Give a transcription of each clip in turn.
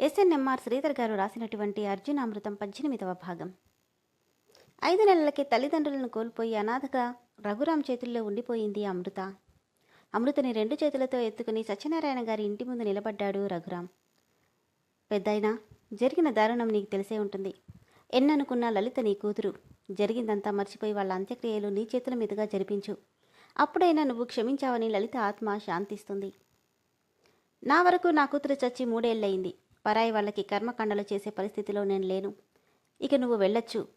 SNMR Sridhar గారు రాసినటువంటి అర్జునామృతం పద్దెనిమిదవ భాగం. ఐదు నెలలకి తల్లిదండ్రులను కోల్పోయి అనాథగా రఘురాం చేతుల్లో ఉండిపోయింది అమృత. అమృతని రెండు చేతులతో ఎత్తుకుని సత్యనారాయణ గారి ఇంటి ముందు నిలబడ్డాడు రఘురాం. పెద్దయినా జరిగిన దారుణం నీకు తెలిసే ఉంటుంది. ఎన్ననుకున్న లలిత నీ కూతురు. జరిగిందంతా మర్చిపోయి వాళ్ళ అంత్యక్రియలు నీ చేతుల మీదుగా జరిపించు. అప్పుడైనా నువ్వు క్షమించావని లలిత ఆత్మ శాంతిస్తుంది. నా వరకు నా కూతురు చచ్చి మూడేళ్ళయింది. పరాయి వాళ్ళకి కర్మకాండలు చేసే పరిస్థితిలో నేను లేను. ఇక నువ్వు వెళ్ళొచ్చు.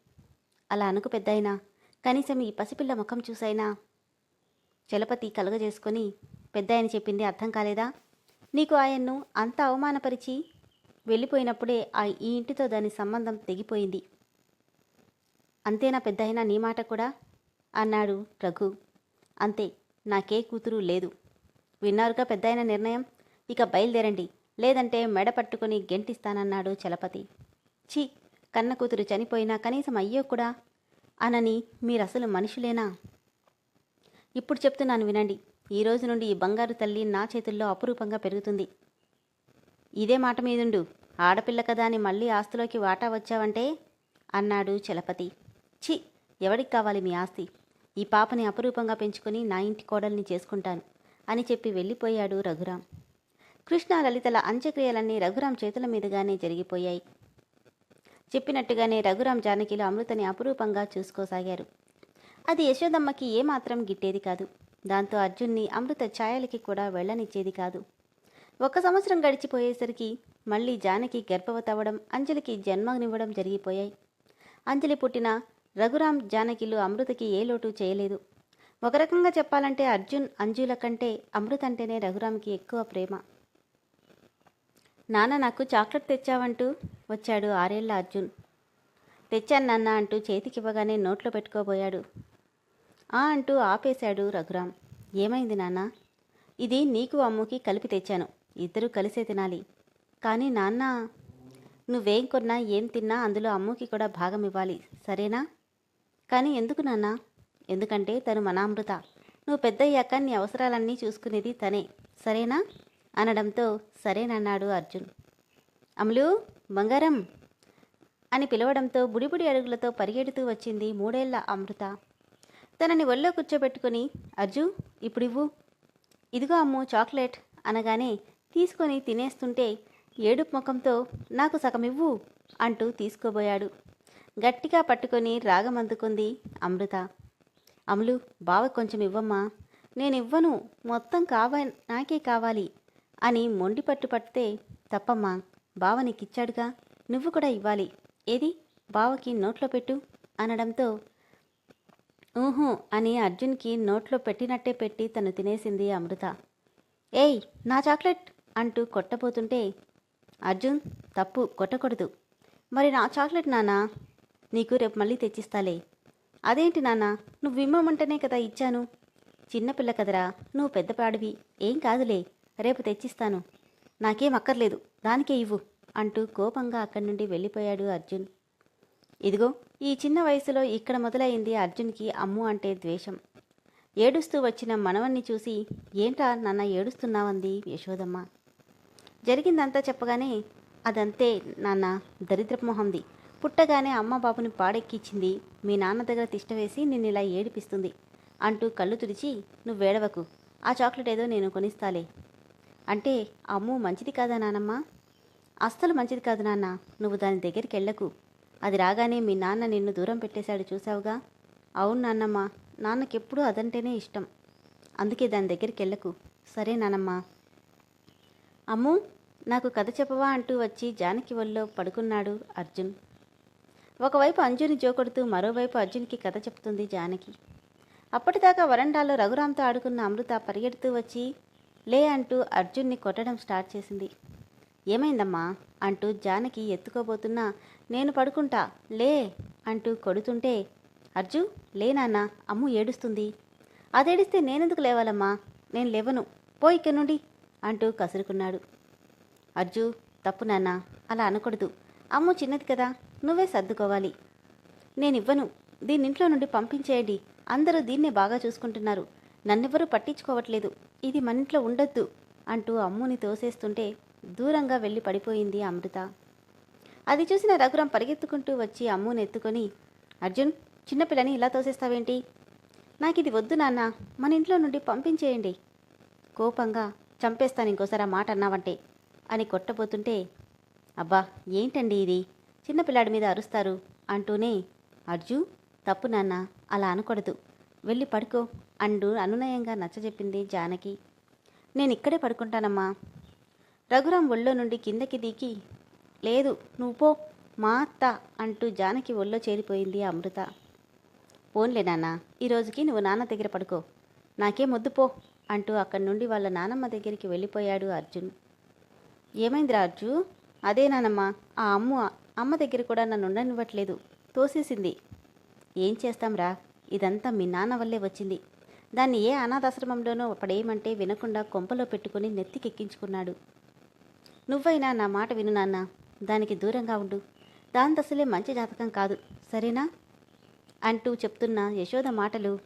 అలా అనుకు పెద్దయినా కనీసం ఈ పసిపిల్ల ముఖం చూసైనా చలపతి కలుగజేసుకొని పెద్దాయన చెప్పింది అర్థం కాలేదా? నీకు ఆయన్ను అంత అవమానపరిచి వెళ్ళిపోయినప్పుడే ఆ ఈ ఇంటితో దాని సంబంధం తెగిపోయింది. అంతేనా పెద్దయినా నీ మాట కూడా? అన్నాడు రఘు. అంతే నాకే కూతురు లేదు. విన్నారుగా పెద్దయిన నిర్ణయం? ఇక బయలుదేరండి. లేదంటే మెడ పట్టుకుని గెంటిస్తానన్నాడు చలపతి. ఛీ కన్న కూతురు చనిపోయినా కనీసం అయ్యో కూడా అనని మీరసలు మనుషులేనా? ఇప్పుడు చెప్తున్నాను వినండి. ఈ రోజు నుండి ఈ బంగారు తల్లి నా చేతుల్లో అపురూపంగా పెరుగుతుంది. ఇదే మాట మీదుండు. ఆడపిల్ల కదా అని మళ్ళీ ఆస్తిలోకి వాటా వచ్చావంటే? అన్నాడు చలపతి. ఛీ ఎవడికి కావాలి మీ ఆస్తి? ఈ పాపని అపురూపంగా పెంచుకొని నా ఇంటి కోడల్ని చేసుకుంటాను అని చెప్పి వెళ్ళిపోయాడు రఘురాం. కృష్ణ లలితల అంత్యక్రియలన్నీ రఘురాం చేతుల మీదుగానే జరిగిపోయాయి. చెప్పినట్టుగానే రఘురాం జానకిలు అమృతని అపురూపంగా చూసుకోసాగారు. అది యశోదమ్మకి ఏమాత్రం గిట్టేది కాదు. దాంతో అర్జున్ని అమృత ఛాయలకి కూడా వెళ్ళనిచ్చేది కాదు. ఒక సంవత్సరం గడిచిపోయేసరికి మళ్ళీ జానకి గర్భవతవ్వడం అంజలికి జన్మనివ్వడం జరిగిపోయాయి. అంజలి పుట్టిన రఘురాం జానకిలు అమృతకి ఏ లోటు చేయలేదు. ఒక రకంగా చెప్పాలంటే అర్జున్ అంజుల కంటే అమృత అంటేనే రఘురాంకి ఎక్కువ ప్రేమ. నాన్న నాకు చాక్లెట్ తెచ్చావంటూ వచ్చాడు ఆరేళ్ళ అర్జున్. తెచ్చాను నాన్న అంటూ చేతికివ్వగానే నోట్లో పెట్టుకోబోయాడు. ఆ అంటూ ఆపేశాడు రఘురామ్. ఏమైంది నాన్న? ఇది నీకు అమ్ముకి కలిపి తెచ్చాను. ఇద్దరూ కలిసే తినాలి. కానీ నాన్న నువ్వేం కొన్నా ఏం తిన్నా అందులో అమ్ముకి కూడా భాగం ఇవ్వాలి. సరేనా? కానీ ఎందుకు నాన్న? ఎందుకంటే తను మన అమృత నువ్వు పెద్దయ్యాక నీ అవసరాలన్నీ చూసుకునేది తనే. సరేనా? అనడంతో సరేనన్నాడు అర్జున్. అమలు బంగారం అని పిలవడంతో బుడిబుడి అడుగులతో పరిగెడుతూ వచ్చింది మూడేళ్ళ అమృత. తనని ఒళ్ళో కూర్చోబెట్టుకుని అర్జు ఇప్పుడివ్వు. ఇదిగో అమ్ము చాక్లెట్ అనగానే తీసుకొని తినేస్తుంటే ఏడుపు ముఖంతో నాకు సగమివ్వు అంటూ తీసుకోబోయాడు. గట్టిగా పట్టుకొని రాగమందుకుంది అమృత. అమలు బావ కొంచెం ఇవ్వమ్మా. నేను ఇవ్వను మొత్తం కావ నాకే కావాలి. అని మొండి పట్టు పడితే తప్పమ్మా బావ నీకిచ్చాడుగా నువ్వు కూడా ఇవ్వాలి. ఏది? బావకి నోట్లో పెట్టు అనడంతో ఊహు అని అర్జున్కి నోట్లో పెట్టినట్టే పెట్టి తను తినేసింది అమృత. ఏయ్ నా చాక్లెట్! అంటూ కొట్టబోతుంటే అర్జున్ తప్పు కొట్టకూడదు. మరి నా చాక్లెట్ నానా? నీకు రేపు మళ్ళీ తెచ్చిస్తాలే. అదేంటి నాన్న నువ్వు ఇమ్మమంటేనే కదా ఇచ్చాను. చిన్నపిల్ల కదరా నువ్వు పెద్దపాడివి. ఏం కాదులే. రేపు తెచ్చిస్తాను. నాకేం అక్కర్లేదు. దానికే ఇవ్వు అంటూ కోపంగా అక్కడి నుండి వెళ్ళిపోయాడు అర్జున్. ఇదిగో ఈ చిన్న వయసులో ఇక్కడ మొదలైంది అర్జున్కి అమ్ము అంటే ద్వేషం. ఏడుస్తూ వచ్చిన మనవన్ని చూసి ఏంట్రా నాన్న ఏడుస్తున్నావంది యశోదమ్మ? జరిగిందంతా చెప్పగానే అదంతే నాన్న దరిద్రమోహంది మొహంది. పుట్టగానే అమ్మ బాబుని పాడెక్కిచ్చింది. మీ నాన్న దగ్గర తిష్టవేసి నిన్ను ఇలా ఏడిపిస్తుంది అంటూ కళ్ళు తుడిచి నువ్వు వేడవకు ఆ చాక్లెట్ ఏదో నేను కొనిస్తాలే. అంటే అమ్ము మంచిది కాదా నానమ్మ? అస్సలు మంచిది కాదు నాన్న నువ్వు దాని దగ్గరికి వెళ్ళకు. అది రాగానే మీ నాన్న నిన్ను దూరం పెట్టేశాడు చూసావుగా అవును నాన్నమ్మ నాన్నకెప్పుడూ అదంటేనే ఇష్టం. అందుకే దాని దగ్గరికి వెళ్ళకు. సరే నానమ్మ. అమ్ము నాకు కథ చెప్పవా అంటూ వచ్చి జానకి వల్లో పడుకున్నాడు అర్జున్. ఒకవైపు అంజుని జోకొడుతూ మరోవైపు అర్జున్కి కథ చెప్తుంది జానకి. అప్పటిదాకా వరండాలో రఘురాంతో ఆడుకున్న అమృత పరిగెడుతూ వచ్చి లే అంటూ అర్జున్ని కొట్టడం స్టార్ట్ చేసింది. ఏమైందమ్మా? అంటూ జానకి ఎత్తుకోబోతున్నా నేను పడుకుంటా లే అంటూ కొడుతుంటే అర్జు లే నాన్న అమ్ము ఏడుస్తుంది. అదేడిస్తే నేనెందుకు లేవాలమ్మా? నేను లేవను. పో ఇక్కడి నుండి అంటూ కసురుకున్నాడు. అర్జు తప్పు నాన్న అలా అనకూడదు. అమ్ము చిన్నది కదా నువ్వే సర్దుకోవాలి. నేనివ్వను. దీని ఇంట్లో నుండి పంపించేయండి. అందరూ దీన్నే బాగా చూసుకుంటున్నారు. నన్నెవరూ పట్టించుకోవట్లేదు. ఇది మన ఇంట్లో ఉండొద్దు అంటూ అమ్ముని తోసేస్తుంటే దూరంగా వెళ్ళి పడిపోయింది అమృత. అది చూసిన రఘురాం పరిగెత్తుకుంటూ వచ్చి అమ్ముని ఎత్తుకొని అర్జున్ చిన్నపిల్లని ఇలా తోసేస్తావేంటి? నాకు ఇది వద్దు నాన్న మన ఇంట్లో నుండి పంపించేయండి. కోపంగా చంపేస్తాను ఇంకోసారి ఆ మాట అన్నావంటే అని కొట్టబోతుంటే అబ్బా ఏంటండి ఇది? చిన్నపిల్లాడి మీద అరుస్తారు అంటూనే అర్జు తప్పు నాన్న అలా అనకూడదు. వెళ్ళి పడుకో అంటూ అనునయంగా నచ్చజెప్పింది జానకి. నేను ఇక్కడే పడుకుంటానమ్మా. రఘురాం ఒళ్ళో నుండి కిందకి దిగి లేదు నువ్వు పో మా అత్త అంటూ జానకి ఒళ్ళో చేరిపోయింది అమృత. పోన్లే నాన్న ఈ రోజుకి నువ్వు నాన్న దగ్గర పడుకో. నాకేం వద్దు పో అంటూ అక్కడి నుండి వాళ్ళ నానమ్మ దగ్గరికి వెళ్ళిపోయాడు అర్జున్. ఏమైందిరా అర్జు? అదే నానమ్మ ఆ అమ్ము అమ్మ దగ్గర కూడా నన్ను ఉండనివ్వట్లేదు. తోసేసింది. ఏం చేస్తాంరా? ఇదంతా మీ నాన్న వల్లే వచ్చింది. దాన్ని ఏ అనాథాశ్రమంలోనో పడేయమంటే వినకుండా కొంపలో పెట్టుకుని నెత్తికెక్కించుకున్నాడు. నువ్వైనా నా మాట విను నాన్న. దానికి దూరంగా ఉండు. దాని అసలే మంచి జాతకం కాదు. సరేనా? అంటూ చెప్తున్న యశోద మాటలు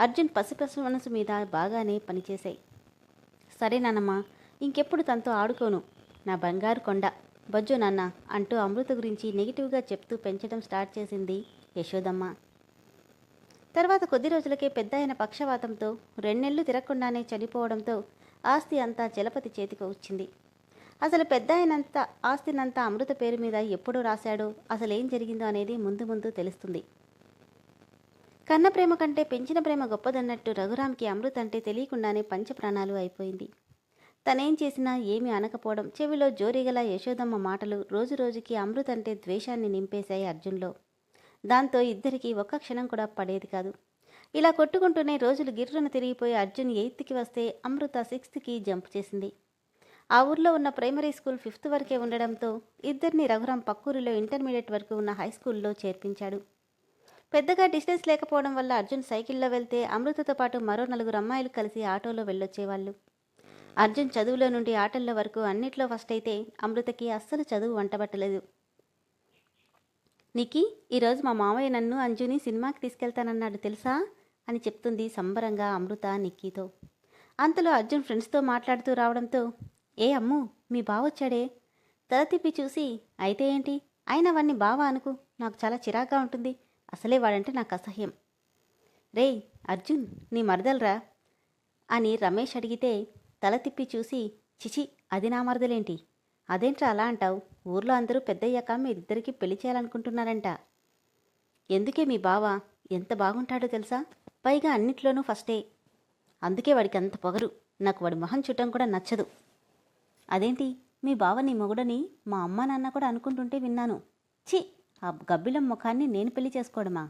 అర్జున్ పసిపసి మనసు మీద బాగానే పనిచేశాయి. సరే నాన్నమ్మ ఇంకెప్పుడు తనతో ఆడుకోను. నా బంగారు కొండ. బజ్జో నాన్న అంటూ అమృత గురించి నెగిటివ్గా చెప్తూ పెంచడం స్టార్ట్ చేసింది యశోదమ్మ. తర్వాత కొద్ది రోజులకే పెద్ద పక్షవాతంతో రెండెళ్ళు తిరగకుండానే చనిపోవడంతో ఆస్తి అంతా జలపతి చేతికి వచ్చింది. అసలు పెద్ద అయినంత ఆస్తినంతా అమృత పేరు మీద ఎప్పుడు రాశాడో అసలు ఏం జరిగిందో అనేది ముందు ముందు తెలుస్తుంది. కన్న ప్రేమ కంటే పెంచిన ప్రేమ గొప్పదన్నట్టు రఘురామ్కి అమృత్ అంటే తెలియకుండానే పంచప్రాణాలు అయిపోయింది. తనేం చేసినా ఏమీ అనకపోవడం చెవిలో జోరిగల యశోదమ్మ మాటలు రోజు రోజుకి అమృత్ అంటే ద్వేషాన్ని నింపేశాయి అర్జున్లో. దాంతో ఇద్దరికి ఒక్క క్షణం కూడా పడేది కాదు. ఇలా కొట్టుకుంటూనే రోజులు గిర్రున తిరిగిపోయి అర్జున్ ఎయిత్కి వస్తే అమృత సిక్స్త్కి జంప్ చేసింది. ఆ ఊర్లో ఉన్న ప్రైమరీ స్కూల్ ఫిఫ్త్ వరకే ఉండడంతో ఇద్దరిని రఘురాం పక్కూరిలో ఇంటర్మీడియట్ వరకు ఉన్న హై స్కూల్లో చేర్పించాడు. పెద్దగా డిస్టెన్స్ లేకపోవడం వల్ల అర్జున్ సైకిల్లో వెళ్తే అమృతతో పాటు మరో నలుగురు అమ్మాయిలు కలిసి ఆటోలో వెళ్ళొచ్చేవాళ్ళు. అర్జున్ చదువులో నుండి ఆటల్లో వరకు అన్నిట్లో ఫస్ట్ అయితే అమృతకి అస్సలు చదువు వంటబట్టలేదు. నికి ఈరోజు మా మామయ్య నన్ను అంజుని సినిమాకి తీసుకెళ్తానన్నాడు తెలుసా? అని చెప్తుంది సంబరంగా అమృత నిక్కీతో. అంతలో అర్జున్ ఫ్రెండ్స్తో మాట్లాడుతూ రావడంతో ఏ అమ్ము మీ బావ వచ్చాడే తల తిప్పి చూసి అయితే ఏంటి? అయినా వాడిని బావ అనుకు? నాకు చాలా చిరాగ్గా ఉంటుంది. అసలే వాడంటే నాకు అసహ్యం. రే అర్జున్ నీ మరదలరా అని రమేష్ అడిగితే తల తిప్పి చూసి చిచి అది నా మరదలేంటి? అదేంట్రా అలా అంటావు? ఊర్లో అందరూ పెద్దయ్యాక మీరిద్దరికీ పెళ్ళి చేయాలనుకుంటున్నారంట. ఎందుకే మీ బావ ఎంత బాగుంటాడో తెలుసా? పైగా అన్నిట్లోనూ ఫస్టే. అందుకే వాడికి అంత పొగరు. నాకు వాడి మొహం చుట్టం కూడా నచ్చదు. అదేంటి? మీ బావ నీ మొగుడని మా అమ్మ నాన్న కూడా అనుకుంటుంటే విన్నాను. ఛీ! ఆ గబ్బిలం ముఖాన్ని నేను పెళ్ళి చేసుకోవడమా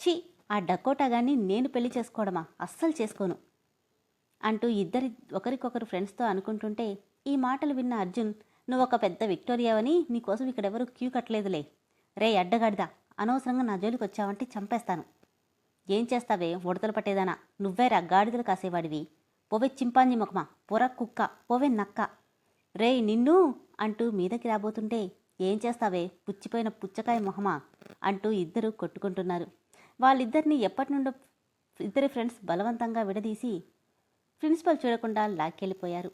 ఛీ! ఆ డకోటాగాన్ని నేను పెళ్ళి చేసుకోవడమా అస్సలు చేసుకోను. అంటూ ఇద్దరి ఒకరికొకరు ఫ్రెండ్స్తో అనుకుంటుంటే ఈ మాటలు విన్న అర్జున్ నువ్వు ఒక పెద్ద విక్టోరియావని నీకోసం ఇక్కడెవరూ క్యూ కట్టలేదులే. రే అడ్డగాడిదా అనవసరంగా నా జోలికి వచ్చావంటే చంపేస్తాను. ఏం చేస్తావే? ఉడతలు పట్టేదానా? నువ్వేరా గాడిదలు కాసేవాడివి. పోవే చింపాంజీ ముఖమా? పొర కుక్క? పోవే నక్క. రే నిన్ను అంటూ మీదకి రాబోతుంటే ఏం చేస్తావే? పుచ్చిపోయిన పుచ్చకాయ మొహమా అంటూ ఇద్దరు కొట్టుకుంటున్నారు. వాళ్ళిద్దరిని ఎప్పటి నుండో ఇద్దరి ఫ్రెండ్స్ బలవంతంగా విడదీసి ప్రిన్సిపల్ చూడకుండా లాక్కెళ్ళిపోయారు.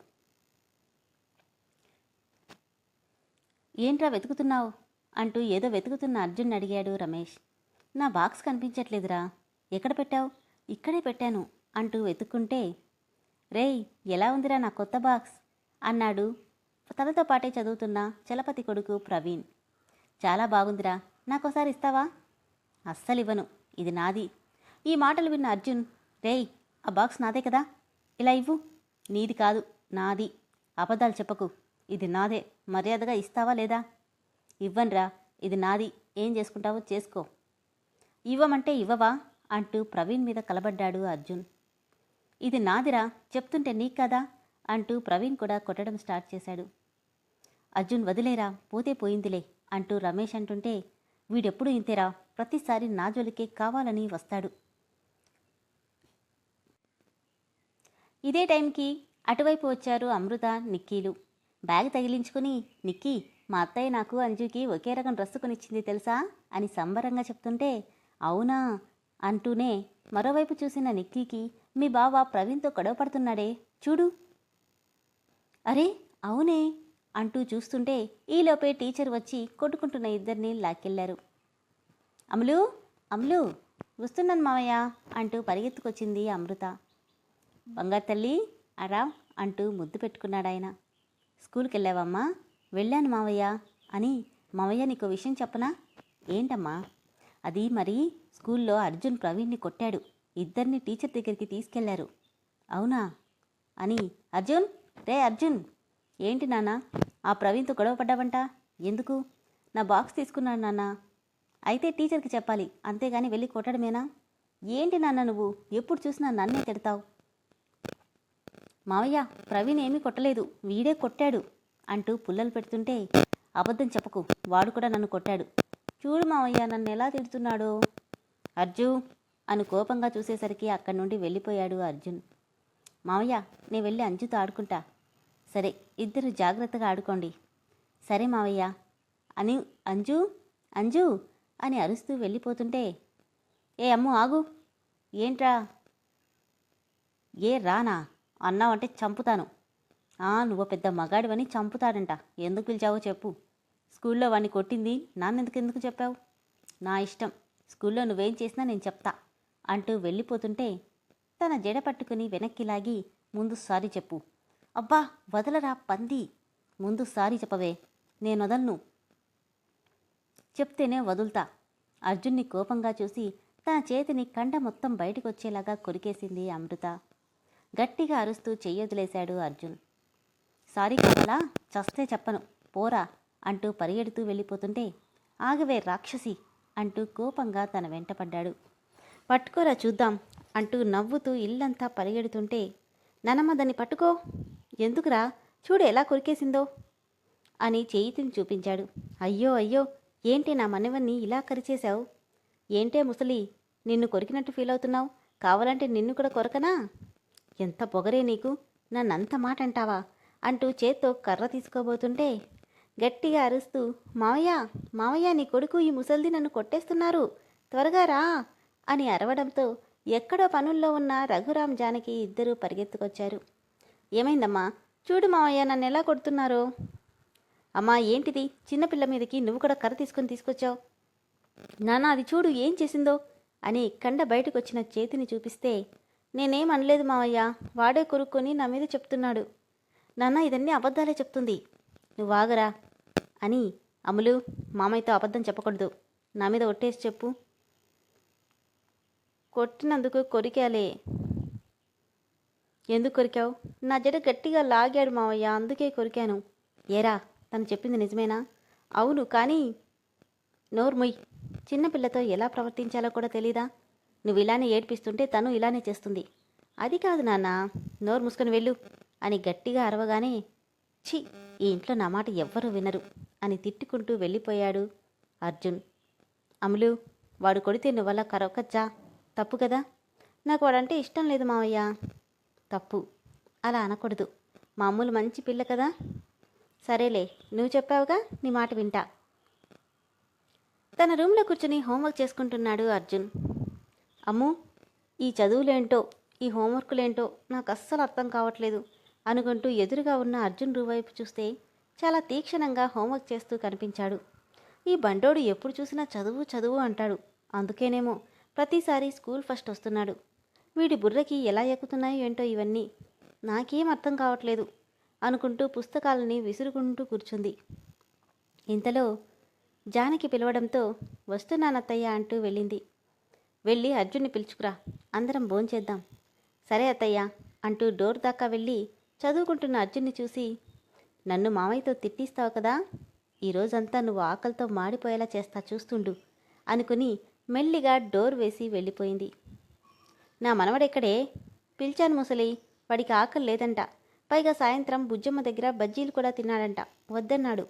ఏంట్రా వెతుకుతున్నావు? అంటూ ఏదో వెతుకుతున్న అర్జున్ అడిగాడు రమేష్. నా బాక్స్ కనిపించట్లేదురా. ఎక్కడ పెట్టావు? ఇక్కడే పెట్టాను అంటూ వెతుక్కుంటే రేయ్ ఎలా ఉందిరా నా కొత్త బాక్స్? అన్నాడు తనతో పాటే చదువుతున్న చలపతి కొడుకు ప్రవీణ్. చాలా బాగుందిరా. నాకోసారి ఇస్తావా? అస్సలివ్వను. ఇది నాది. ఈ మాటలు విన్న అర్జున్ రేయ్ ఆ బాక్స్ నాదే కదా? ఇలా ఇవ్వు. నీది కాదు నాది. అబద్ధాలు చెప్పకు. ఇది నాదే. మర్యాదగా ఇస్తావా లేదా? ఇవ్వనురా. ఇది నాది. ఏం చేసుకుంటావో చేసుకో. ఇవ్వమంటే ఇవ్వవా? అంటూ ప్రవీణ్ మీద కలబడ్డాడు అర్జున్. ఇది నాదిరా. చెప్తుంటే నీకు కదా? అంటూ ప్రవీణ్ కూడా కొట్టడం స్టార్ట్ చేశాడు. అర్జున్ వదిలేరా? పోతే పోయిందిలే అంటూ రమేష్ అంటుంటే వీడెప్పుడు ఇంతేరా? ప్రతిసారి నా జోలికే కావాలని వస్తాడు. ఇదే టైంకి అటువైపు వచ్చారు అమృత నిక్కీలు బ్యాగ్ తగిలించుకుని నిక్కీ మా అత్తయ్య నాకు అంజుకి ఒకే రకం డ్రెస్సు కొనిచ్చింది తెలుసా? అని సంబరంగా చెప్తుంటే అవునా? అంటూనే మరోవైపు చూసిన నిక్కీకి మీ బావ ప్రవీణ్తో గొడవ పడుతున్నాడే చూడు. అరే అవునే అంటూ చూస్తుంటే ఈలోపే టీచర్ వచ్చి కొట్టుకుంటున్న ఇద్దరిని లాక్కెళ్ళారు. అమలు అమలు వస్తున్నాను మావయ్య అంటూ పరిగెత్తుకొచ్చింది అమృత. బంగారు తల్లి అరా అంటూ ముద్దు పెట్టుకున్నాడు ఆయన స్కూల్కి వెళ్ళావమ్మా వెళ్ళాను మావయ్య. అని మావయ్య నీకు విషయం చెప్పనా? ఏంటమ్మా? అది మరి స్కూల్లో అర్జున్ ప్రవీణ్ని కొట్టాడు. ఇద్దరిని టీచర్ దగ్గరికి తీసుకెళ్ళారు. అవునా? అని అర్జున్? రే అర్జున్! ఏంటి నాన్న? ఆ ప్రవీణ్తో గొడవ పడ్డావంట? ఎందుకు? నా బాక్స్ తీసుకున్నాను నాన్న. అయితే టీచర్కి చెప్పాలి. అంతేగాని వెళ్ళి కొట్టడమేనా? ఏంటి నాన్న నువ్వు? ఎప్పుడు చూసినా నన్నే తిడతావు. మావయ్య ప్రవీణ్ ఏమీ కొట్టలేదు. వీడే కొట్టాడు అంటూ పుల్లలు పెడుతుంటే అబద్ధం చెప్పకు. వాడు కూడా నన్ను కొట్టాడు. చూడు మావయ్య నన్ను ఎలా తిడుతున్నాడో. అర్జు అని కోపంగా చూసేసరికి అక్కడి నుండి వెళ్ళిపోయాడు అర్జున్. మావయ్య నేను వెళ్ళి అంజుతో ఆడుకుంటా. సరే ఇద్దరు జాగ్రత్తగా ఆడుకోండి. సరే మావయ్య. అని అంజు అంజు అని అరుస్తూ వెళ్ళిపోతుంటే ఏ అమ్ము ఆగు. ఏంట్రా? ఏ రానా? అన్నావంటే చంపుతాను. ఆ నువ్వు పెద్ద మగాడివని చంపుతాడంట. ఎందుకు పిలిచావో చెప్పు. స్కూల్లో వాడిని కొట్టింది నాన్నెందుకు ఎందుకు చెప్పావు? నా ఇష్టం. స్కూల్లో నువ్వేం చేసినా నేను చెప్తా అంటూ వెళ్ళిపోతుంటే తన జడ పట్టుకుని వెనక్కి లాగి ముందు సారీ చెప్పు. అబ్బా వదలరా పంది. ముందు సారీ చెప్పవే. నేను వదలను చెప్తేనే వదులుతా. అర్జున్ని కోపంగా చూసి తన చేతిని కండ మొత్తం బయటకొచ్చేలాగా కొరికేసింది అమృత. గట్టిగా అరుస్తూ చెయ్యొదిలేశాడు అర్జున్. సారీ కమలా చస్తే చెప్పను. పోరా అంటూ పరిగెడుతూ వెళ్ళిపోతుంటే ఆగవే రాక్షసి అంటూ కోపంగా తన వెంటపడ్డాడు పట్టుకోరా చూద్దాం అంటూ నవ్వుతూ ఇల్లంతా పరిగెడుతుంటే ననమ్మ దాన్ని పట్టుకో. ఎందుకురా? చూడు ఎలా కొరికేసిందో అని చేయితిని చూపించాడు. అయ్యో అయ్యో ఏంటి నా మనవన్ని ఇలా కరిచేశావు? ఏంటే ముసలి నిన్ను కొరికినట్టు ఫీల్ అవుతున్నావు కావాలంటే నిన్ను కూడా కొరకనా? ఎంత పొగరే నీకు? నన్నంత మాట అంటావా అంటూ చేత్తో కర్ర తీసుకోబోతుంటే గట్టిగా అరుస్తూ మావయ్య మావయ్య నీ కొడుకు ఈ ముసల్ది నన్ను కొట్టేస్తున్నారు. త్వరగా రా అని అరవడంతో ఎక్కడో పనుల్లో ఉన్న రఘురాం జానకి ఇద్దరూ పరిగెత్తుకొచ్చారు. ఏమైందమ్మా? చూడు మావయ్య నన్ను ఎలా కొడుతున్నారో. అమ్మా ఏంటిది? చిన్నపిల్ల మీదకి నువ్వు కూడా కర్ర తీసుకొని తీసుకొచ్చావు. నాన్న అది చూడు ఏం చేసిందో? అని కండ బయటకు వచ్చిన చేతిని చూపిస్తే నేనేం అనలేదు మావయ్య. వాడే కొరుక్కొని నా మీద చెప్తున్నాడు. నాన్న ఇదన్నీ అబద్ధాలే చెప్తుంది. నువ్వు ఆగరా అని అమలు మామయ్యతో అబద్ధం చెప్పకూడదు. నా మీద ఒట్టేసి చెప్పు. కొట్టినందుకు కొరికాలే. ఎందుకు కొరికావు? నా జడ గట్టిగా లాగాడు మావయ్య. అందుకే కొరికాను. ఏరా తను చెప్పింది నిజమేనా? అవును కానీ నోర్ముయ్. చిన్నపిల్లతో ఎలా ప్రవర్తించాలో కూడా తెలీదా? నువ్వు ఇలానే ఏడ్పిస్తుంటే తను ఇలానే చేస్తుంది. అది కాదు నాన్న నోరు మూసుకొని వెళ్ళు అని గట్టిగా అరవగానే ఛీ ఈ ఇంట్లో నా మాట ఎవ్వరూ వినరు అని తిట్టుకుంటూ వెళ్ళిపోయాడు అర్జున్. అమలు వాడు కొడితే నువ్వలా కరవకచ్చా తప్పు కదా? నాకు వాడంటే ఇష్టం లేదు మావయ్య. తప్పు. అలా అనకూడదు. మామూలు మంచి పిల్ల కదా. సరేలే నువ్వు చెప్పావుగా నీ మాట వింటా. తన రూమ్లో కూర్చుని హోంవర్క్ చేసుకుంటున్నాడు అర్జున్. అమ్మో ఈ చదువులేంటో ఈ హోంవర్కులేంటో నాకు అస్సలు అర్థం కావట్లేదు అనుకుంటూ ఎదురుగా ఉన్న అర్జున్ రువైపు చూస్తే చాలా తీక్షణంగా హోంవర్క్ చేస్తూ కనిపించాడు. ఈ బండోడు ఎప్పుడు చూసినా చదువు చదువు అంటాడు. అందుకేనేమో ప్రతిసారి స్కూల్ ఫస్ట్ వస్తున్నాడు. వీడి బుర్రకి ఎలా ఎక్కుతున్నాయో ఏంటో ఇవన్నీ నాకేం అర్థం కావట్లేదు అనుకుంటూ పుస్తకాలని విసురుకుంటూ కూర్చుంది. ఇంతలో జానకి పిలవడంతో వస్తున్నానత్తయ్య అంటూ వెళ్ళింది. వెళ్ళి అర్జున్ని పిలుచుకురా. అందరం భోంచేద్దాం. సరే అత్తయ్య అంటూ డోర్ దాకా వెళ్ళి చదువుకుంటున్న అర్జున్ని చూసి నన్ను మామయ్యతో తిట్టిస్తావు కదా ఈరోజంతా నువ్వు ఆకలితో మాడిపోయేలా చేస్తా చూస్తుండు అనుకుని మెల్లిగా డోర్ వేసి వెళ్ళిపోయింది. నా మనవడెక్కడే? పిలిచాను ముసలి వాడికి ఆకలి లేదంట. పైగా సాయంత్రం బుజ్జమ్మ దగ్గర బజ్జీలు కూడా తిన్నాడంట. వద్దన్నాడు.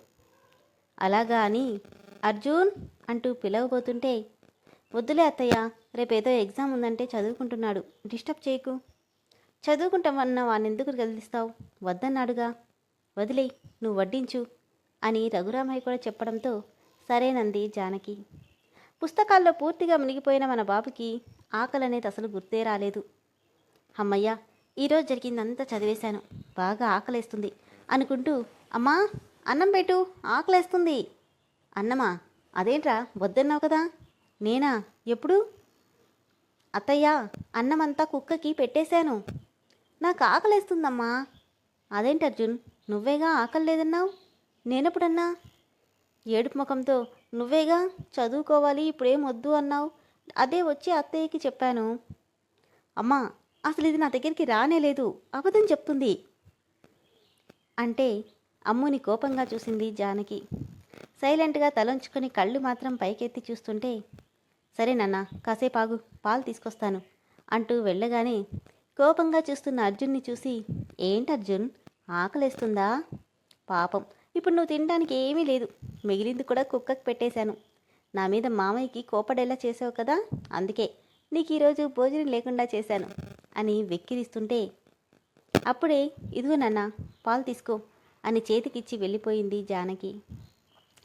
అలాగా అని అర్జున్ అంటూ పిలవబోతుంటే వద్దులే అత్తయ్య రేపేదో ఎగ్జామ్ ఉందంటే చదువుకుంటున్నాడు. డిస్టర్బ్ చేయకు. చదువుకుంటామన్న ఎందుకు కదిలిస్తావు? వద్దన్నాడుగా. వదిలే నువ్వు వడ్డించు అని రఘురామయ్య కూడా చెప్పడంతో సరేనంది జానకి. పుస్తకాల్లో పూర్తిగా మునిగిపోయిన మన బాబుకి ఆకలి అనేది అసలు గుర్తే రాలేదు. అమ్మయ్య ఈరోజు జరిగిందంతా చదివేశాను. బాగా ఆకలేస్తుంది అనుకుంటూ అమ్మా అన్నం పెట్టు ఆకలేస్తుంది. అన్నమా అదేంట్రా వద్దన్నావు కదా. నేనా ఎప్పుడు? అత్తయ్య అన్నమంతా కుక్కకి పెట్టేశాను. నాకు ఆకలేస్తుందమ్మా. అదేంటి అర్జున్ నువ్వేగా ఆకలి లేదన్నావు? నేనెప్పుడన్నా? ఏడుపు ముఖంతో నువ్వేగా చదువుకోవాలి ఇప్పుడేం వద్దు అన్నావు? అదే వచ్చి అత్తయ్యకి చెప్పాను. అమ్మా అసలు ఇది నా దగ్గరికి రానే లేదు అబద్ధం చెప్తుంది. అంటే అమ్ముని కోపంగా చూసింది జానకి. సైలెంట్గా తలంచుకొని కళ్ళు మాత్రం పైకెత్తి చూస్తుంటే సరే నాన్న కాసేపు ఆగు పాలు తీసుకొస్తాను అంటూ వెళ్ళగానే కోపంగా చూస్తున్న అర్జున్ని చూసి ఏంటి అర్జున్ ఆకలేస్తుందా? పాపం ఇప్పుడు నువ్వు తినడానికి ఏమీ లేదు మిగిలింది కూడా కుక్కకు పెట్టేశాను. నా మీద మామయ్యకి కోపడేలా చేసావు కదా అందుకే నీకు ఈరోజు భోజనం లేకుండా చేశాను అని వెక్కిరిస్తుంటే అప్పుడే ఇదిగో నాన్న పాలు తీసుకో అని చేతికిచ్చి వెళ్ళిపోయింది జానకి.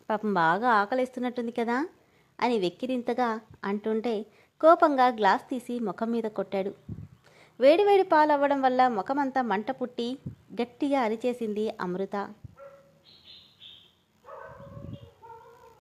పాపం బాగా ఆకలిస్తున్నట్టుంది కదా అని వెక్కిరింతగా అంటుంటే కోపంగా గ్లాస్ తీసి ముఖం మీద కొట్టాడు. వేడివేడి పాలవ్వడం వల్ల ముఖమంతా మంట పుట్టి గట్టిగా అరిచేసింది అమృత.